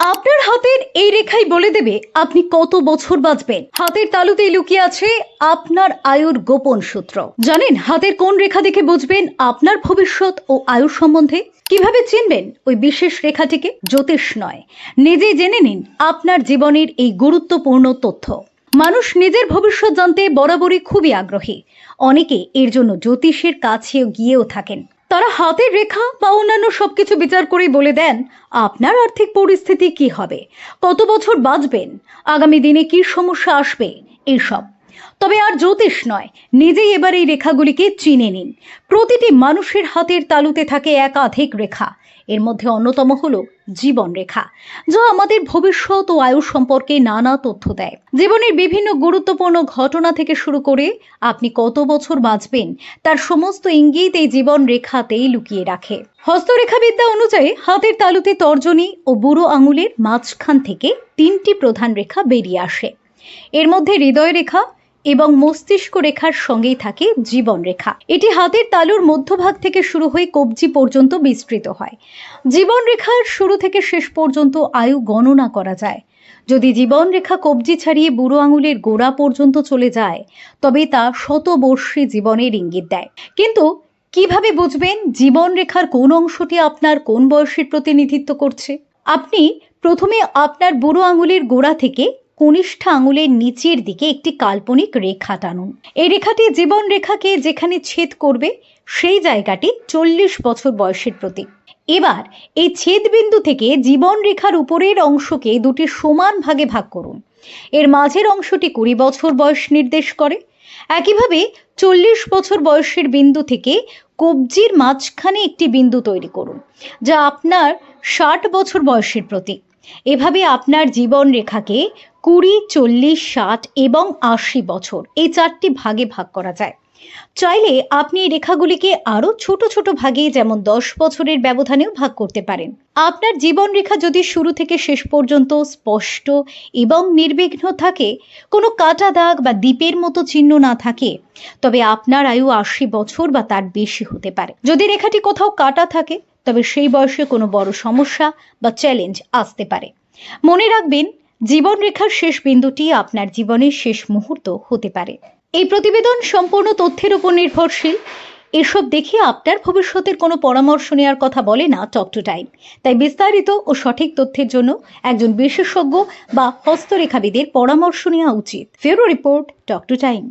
আপনার হাতের এই রেখাই বলে দেবে আপনি কত বছর বাঁচবেন। হাতের তালুতেই লুকিয়ে আছে আপনার আয়ুর গোপন সূত্র। জানেন হাতের কোন রেখা দেখে বুঝবেন আপনার ভবিষ্যৎ ও আয়ু সম্বন্ধে? কীভাবে চিনবেন ওই বিশেষ রেখাটিকে? জ্যোতিষ নয়। নিজেই জেনে নিন আপনার জীবনের এই গুরুত্বপূর্ণ তথ্য। মানুষ নিজের ভবিষ্যৎ জানতে বরাবরই খুবই আগ্রহী। অনেকে এর জন্য জ্যোতিষের কাছেও গিয়েও থাকেন। তারা হাতের রেখা বা অন্যান্য সবকিছু বিচার করে বলে দেন, আপনার আর্থিক পরিস্থিতি কি হবে? কত বছর বাঁচবেন? আগামী দিনে কি সমস্যা আসবে? এইসব তবে আর জ্যোতিষ নয়। নিজেই এবার এই রেখাগুলিকে চিনে নিন। প্রতিটি মানুষের হাতের তালুতে থাকে একাধিক রেখা। এর মধ্যে অন্যতম হল জীবন রেখা, যা আমাদের ভবিষ্যৎ ও আয়ু সম্পর্কে নানা তথ্য দেয়। জীবনের বিভিন্ন গুরুত্বপূর্ণ ঘটনা থেকে শুরু করে আপনি কত বছর বাঁচবেন, তার সমস্ত ইঙ্গিত এই জীবন রেখাতেই লুকিয়ে রাখে। হস্তরেখাবিদ্যা অনুযায়ী হাতের তালুতে তর্জনী ও বুড়ো আঙুলের মাঝখান থেকে তিনটি প্রধান রেখা বেরিয়ে আসে। এর মধ্যে হৃদয় রেখা এবং মস্তিষ্ক রেখার সঙ্গেই থাকে জীবন রেখা। এটি হাতের তালুর মধ্যভাগ থেকে শুরু হয়ে কবজি পর্যন্ত বিস্তৃত হয়। জীবন রেখার শুরু থেকে শেষ পর্যন্ত আয়ু গণনা করা যায়। যদি জীবন রেখা কবজি ছাড়িয়ে বুড়ো আঙুলের গোড়া পর্যন্ত চলে যায় তবে তা শতবর্ষী জীবনের ইঙ্গিত দেয়। কিন্তু কীভাবে বুঝবেন জীবন রেখার কোন অংশটি আপনার কোন বয়সের প্রতিনিধিত্ব করছে? আপনি প্রথমে আপনার বুড়ো আঙুলের গোড়া থেকে কনিষ্ঠ আঙুলের নিচের দিকে একটি কাল্পনিক রেখা টানুন। এই রেখাটি জীবন রেখাকে যেখানে ছেদ করবে, সেই জায়গাটি চল্লিশ বছর বয়সের প্রতীক। এবার এই ছেদ বিন্দু থেকে জীবন রেখার উপরের অংশকে দুটি সমান ভাগে ভাগ করুন। এর মাঝের অংশটি কুড়ি বছর বয়স নির্দেশ করে। একইভাবে চল্লিশ বছর বয়সের বিন্দু থেকে কবজির মাঝখানে একটি বিন্দু তৈরি করুন, যা আপনার ষাট বছর বয়সের প্রতীক। এভাবে আপনার জীবন রেখাকে কুড়ি, চল্লিশ, ষাট এবং আশি বছর এই চারটি ভাগে ভাগ করা যায়। চাইলে আপনি এই রেখাগুলিকে আরও ছোট ছোট ভাগে যেমন দশ বছরের ব্যবধানেও ভাগ করতে পারেন। আপনার জীবন রেখা যদি শুরু থেকে শেষ পর্যন্ত স্পষ্ট এবং নির্বিঘ্ন থাকে, কোনো কাটা দাগ বা দ্বীপের মতো চিহ্ন না থাকে, তবে আপনার আয়ু আশি বছর বা তার বেশি হতে পারে। যদি রেখাটি কোথাও কাটা থাকে তবে সেই বয়সে কোনো বড় সমস্যা বা চ্যালেঞ্জ আসতে পারে। মনে রাখবেন জীবন রেখার শেষ বিন্দুটি আপনার জীবনের শেষ মুহূর্ত হতে পারে। এই প্রতিবেদন সম্পূর্ণ তথ্যের উপর নির্ভরশীল। এসব দেখে আপনার ভবিষ্যতের কোনো পরামর্শ নেওয়ার কথা বলে না টক টু টাইম। তাই বিস্তারিত ও সঠিক তথ্যের জন্য একজন বিশেষজ্ঞ বা হস্তরেখাবিদের পরামর্শ নেওয়া উচিত। ফেরো রিপোর্ট টক টু টাইম।